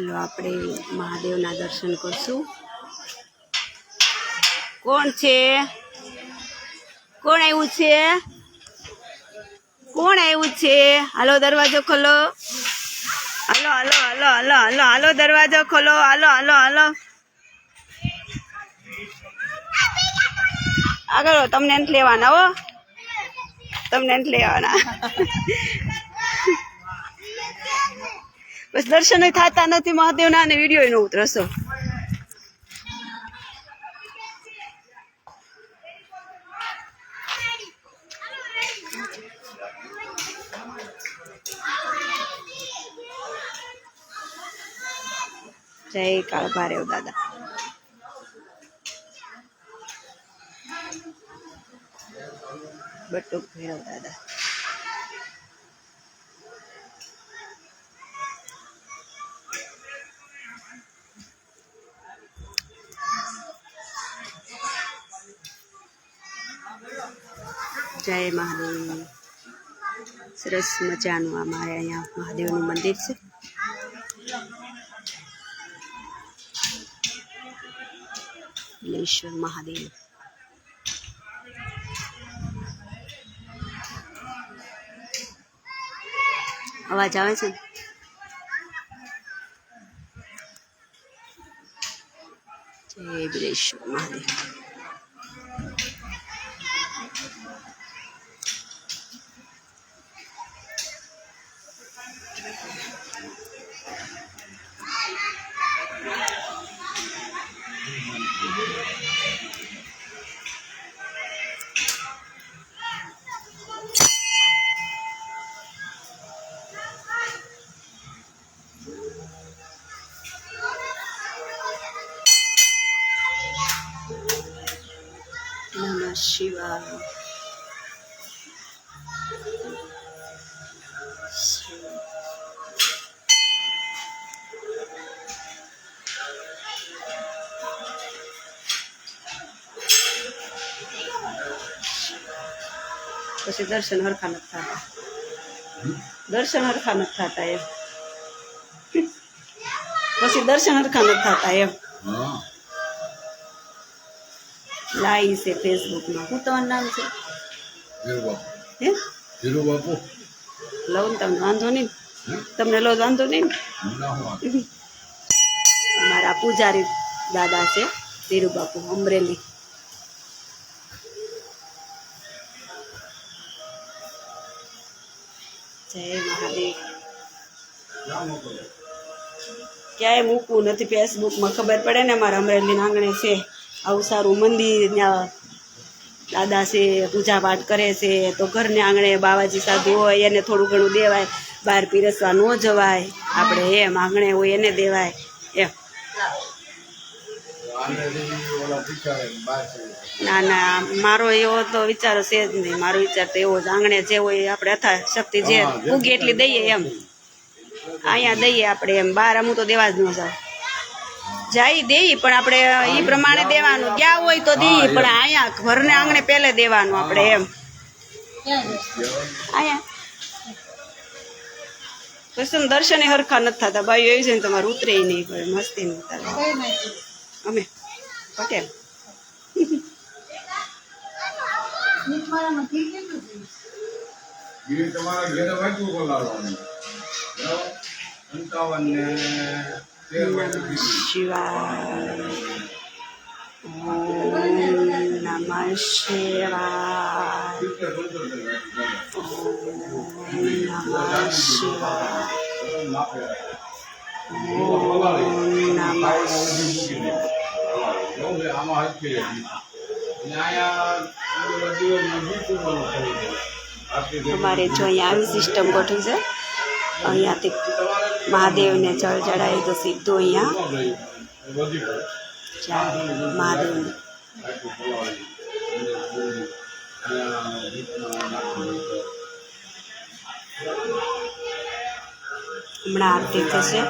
હાલો આપણે મહાદેવના દર્શન કરશું. કોણ છે? કોણ આવ્યું છે? કોણ આવ્યું છે? હાલો, દરવાજો ખોલો. હાલો હાલો હાલો હાલો હાલો હાલો, દરવાજો ખોલો. હાલો હાલો હાલો. આગળ તમને લેવાના હો. તમને લેવાના. દર્શન થતા નથી મહાદેવના અને વીડિયો નો ઉતરશો જય કાળભારેવ દાદા. બટુક ભૈરવ દાદા. જય મહાદેવ. સરસ મજાનું અમારે અહીંયા મહાદેવનું મંદિર છે. ઈશ્વર મહાદેવ. અવાજ આવે છે? જય બિલેશ્વર મહાદેવ. નમઃ શિવાય પછી દર્શન હરખા નથી થતા દર્શન હરખા નથી થતા એમ પછી દર્શન હરખા નથી થતા એમ લાઈ છે ફેસબુકમાં. શું તમારું નામ છે? ધીરુ હે? ધીરુ બાપુ લઉં તમને વાંધો નહીં તમને લો વાંધો નહીં. અમારા પૂજારી દાદા છે ધીરુબાપુ અમરેલી. જય મહાદેવ. ક્યાંય મૂકવું નથી ફેસબુકમાં ખબર પડે ને મારા અમરેલી આંગણે છે. આવું સારું મંદિર ત્યાં દાદા છે પૂજા પાઠ કરે છે તો ઘરને આંગણે બાવાજી સાધુ હોય એને થોડું ઘણું દેવાય બહાર પીરસવા ન જવાય આપણે એમ આંગણે હોય એને દેવાય એમ. ના ના મારો એવો તો વિચાર છે જ નહીં મારો વિચાર તો એવો જ આંગણે જે હોય આપણે અથા શક્તિ જે ઉગે એટલી દઈએ એમ. અહીંયા દઈએ આપણે એમ બહાર અમુક તો દેવા જ ન જાય. જાય દઈએ પણ આપણે એ પ્રમાણે દેવાનું. ગયા હોય તો દઈએ પણ અહીંયા ઘરને આંગણે પહેલે દેવાનું આપણે એમ. અહીંયા. દર્શન દર્શને હરખા નથી થતા. ભાઈ એવી છે ને તમારે ઉતરે નહીં કોઈ મસ્તી નહીં થાય અમે. પટેલ. તમારા ઘરે વાંચવું બોલાવવાનું. ને તેર વાંચવું શિવાય ઓમ નમઃ શિવાય સિત્તેર પંચોતેર વાંચવું ઓમ નમઃ શિવાય માપે ઓમ નમઃ એવું છે, આમાં હરખી રહી. અને અહીંયા અંદર દિવસમાં બીજું કરવું પડે. આટલી બધી અમારે જો અહીંયા આવી સિસ્ટમ ગોઠવી છે અહીંયાથી મહાદેવને જળ ચડાવી તો સીધું અહીંયા તો. હમણાં આરતી થશે.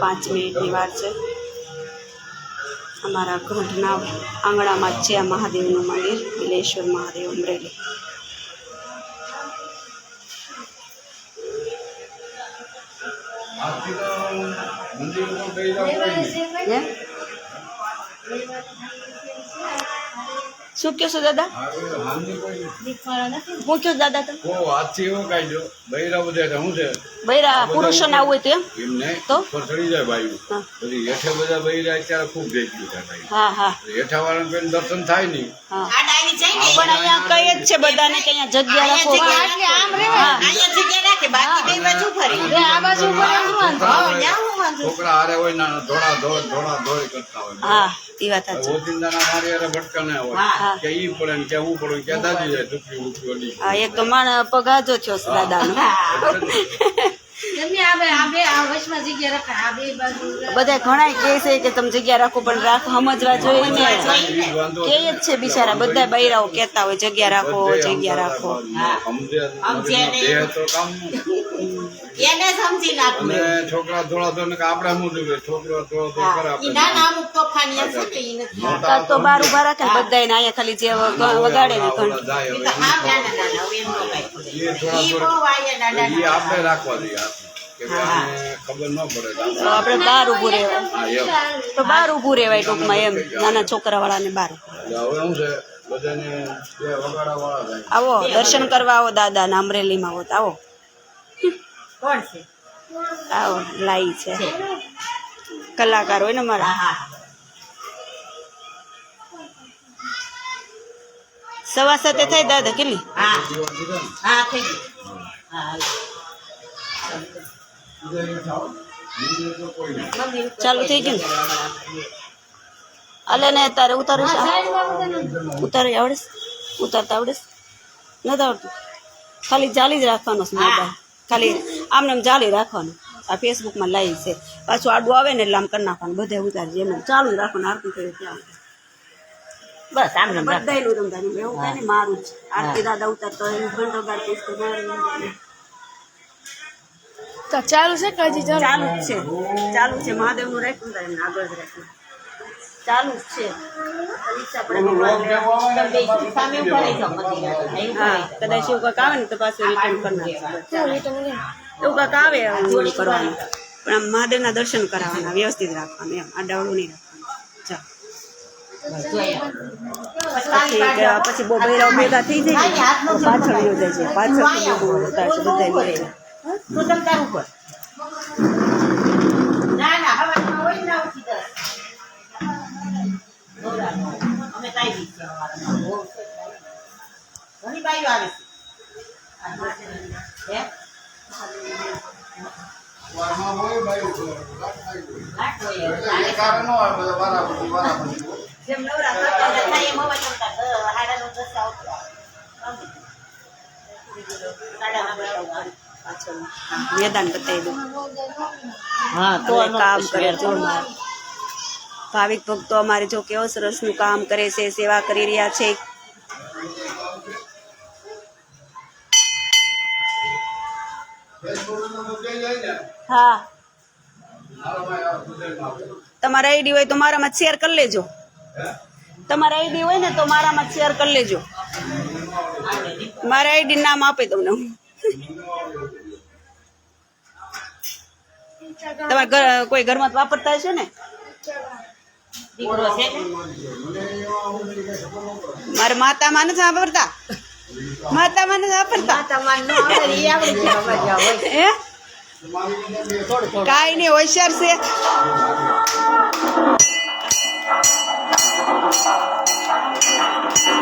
પાંચ મિનિટની વાર છે. અમારા ગઢના આંગણામાં જ છે મહાદેવનું મંદિર, બિલેશ્વર મહાદેવ અમરેલી. તો મંદિર કોઈ નહીં. હે શું કહેશો દાદા. હું કહો દાદા તમે? હાથથી એવો કાઢજો બૈરા બધા શું છે? બૈરા પુરુષોને આવું હોય તો એમ? એમને તો? ચડી જાય ભાઈ પછી હેઠે બધા બૈરા અત્યારે ખૂબ ભેગી થાય હા હા. હેઠા વાળાને કોઈ દર્શન થાય નહીં. હા. આ ડાયરી જાય ને પણ અહીંયા કઈ જ છે બધાને કે અહીંયા જગ્યા રાખો. હા. અહીંયા જગ્યા રાખે બાકી બે બાજુ ફરી. છોકરા ત્યાં હું છોકરા હારે હોય ના ધોળા ધોળ ધોળા ધોળ કરતા હોય. હા એ વાત સાચી. ભટકા ના હોય. હા. કે ઈ પડે ને કે પડે કે દાદી જાય ટૂંકી ઊંચી હા એક તો માણ પગાજો છો દાદાનો. બધા ઘણા કહે છે કે તમે જગ્યા રાખો પણ રાખો સમજવા જોઈએ ને. કે જ છે બિચારા બધા બૈરાઓ કહેતા હોય જગ્યા રાખો જગ્યા રાખો. છોકરા થોડા તો કે શું છોકરો થોડો બાર ઊભા રાખે બધા ખાલી જે વગાડે ને ઘણ. ન એ થોડા થોડા એ આપણે રાખવા ન તો આપણે બહાર ઊભું રહેવાય તો બાર ઊભું રહેવાય ટૂંકમાં એમ નાના છોકરા વાળા થાય. આવો દર્શન કરવા આવો દાદા ને અમરેલીમાં આવો આવો. કોણ આવો લાઈ છે. કલાકાર હોય ને મારા સવા સાતે થાય દાદા કેટલી? હા. હા થઈ નહીં. ચાલુ થઈ ગયું અલે ને તારે ઉતારું છે? ઉતારે આવડે ઉતારતા આવડે? નથી આવડતું. ખાલી જાલી જ રાખવાનો છે મોબાઈલ ખાલી આમને આમ જાલી રાખવાનું. આ ફેસબુકમાં લાઈવ છે. પાછું આડું આવે ને એટલે આમ કરી નાખવાનું. બધે ઉતારી એમ. ચાલુ જ રાખવાનું આરતી કરી ત્યાં. બસ આમ નામ. બધાયનું રમવાનું એવું કઈ નહીં મારું જ. આરતી દાદા ઉતારતો એનું ઘંટો ગાળતી તો મારું તો ચાલુ છે કાજી ચાલુ? ચાલુ જ છે. ચાલુ છે. મહાદેવનું રાખ્યું એમને આગળ જ રાખ્યું. ચાલુ જ છે. કદાચ એવું કાંઈક આવે ને તો પાછું રિટર્ન કરી એવું કાંઈક આવે જોડી કરવાનું. પણ આમ મહાદેવના દર્શન કરાવવાના વ્યવસ્થિત રાખવાનું એમ. આડાવડું નહીં રાખવાનું. પછી બૈરાઓ ભેગા થઈ જાય તો પાછળ યોજાય છે પાછળ બધા મળે તું તમ તાર ઉપર. ના ના હવારમાં હોય ને ઉઠી દસ. અમે તાઈ બી છે છે તાઈ. ઘણી બાઈઓ આવે છે હોય તો હોય એવું. એટલે એ કારણ ન હોય બધા વારાફરતી, વારાફરતી હોય. જેમ નવરા કરતા હતા, થાય એમ અવાજ કરતા. દ- હાડા નવ દસ આવતો આવે. સાડા નવ આવતો. પાછળ મેદાન બતાવી દઉં હા તો કામ કરે જોરદાર ભાવિક ભક્તો અમારે જો કેવો સરસનું કામ કરે છે સેવા કરી રહ્યા છે હા. તમારા આઈડી હોય તો મારામાં શેર કરી લેજો? તમારા આઈડી હોય ને તો મારામાં શેર કરી લેજો. મારા આઈડી નામ આપી તમને હું. તમારા ઘર- કોઈ ઘરમાં વાપરતા હશે ને? દીકરો છે ને? મારે માતામાં નથી વાપરતા? માતામાં નથી વાપરતા? કાંઈ નહીં હોશિયાર છે. Thank you.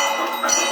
Thank you.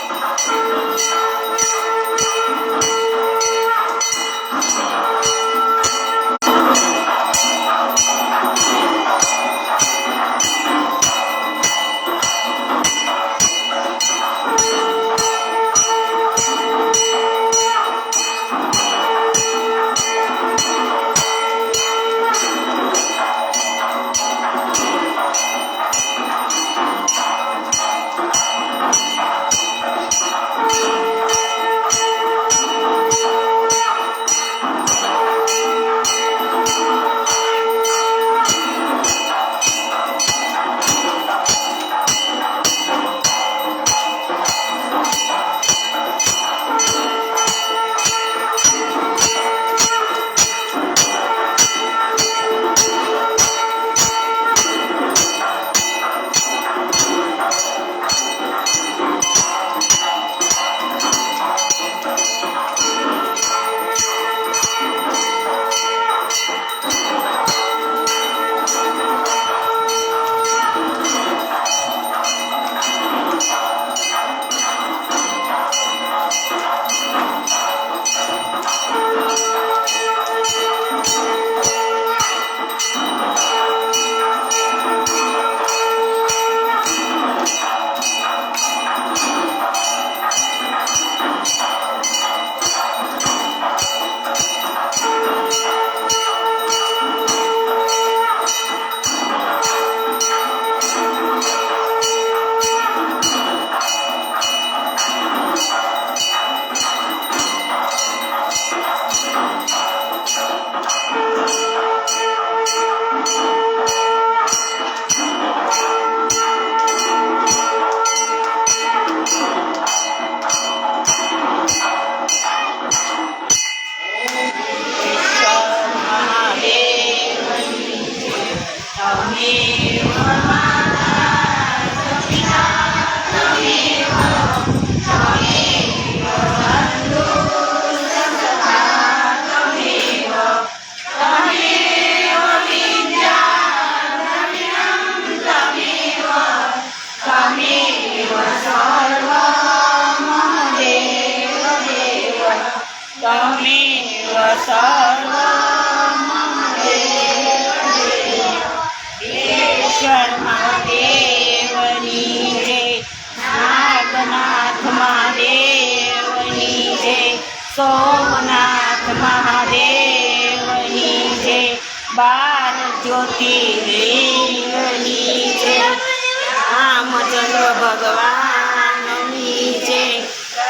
ભગવાનની જે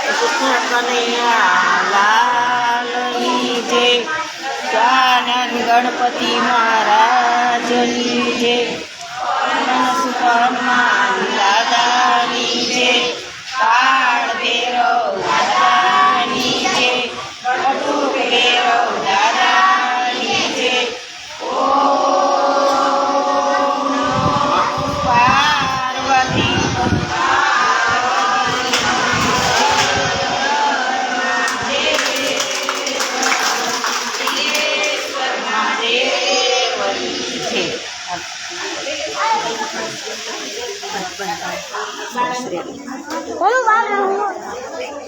કૃષ્ણ કનૈયા લાલની જે આનંદ ગણપતિ મહારાજની જે હનુમાન દાદાની જય. કાળ ભૈરવ દાદાની જે કટુ ભૈરવ મહાદેવની જય બસ, રેડી.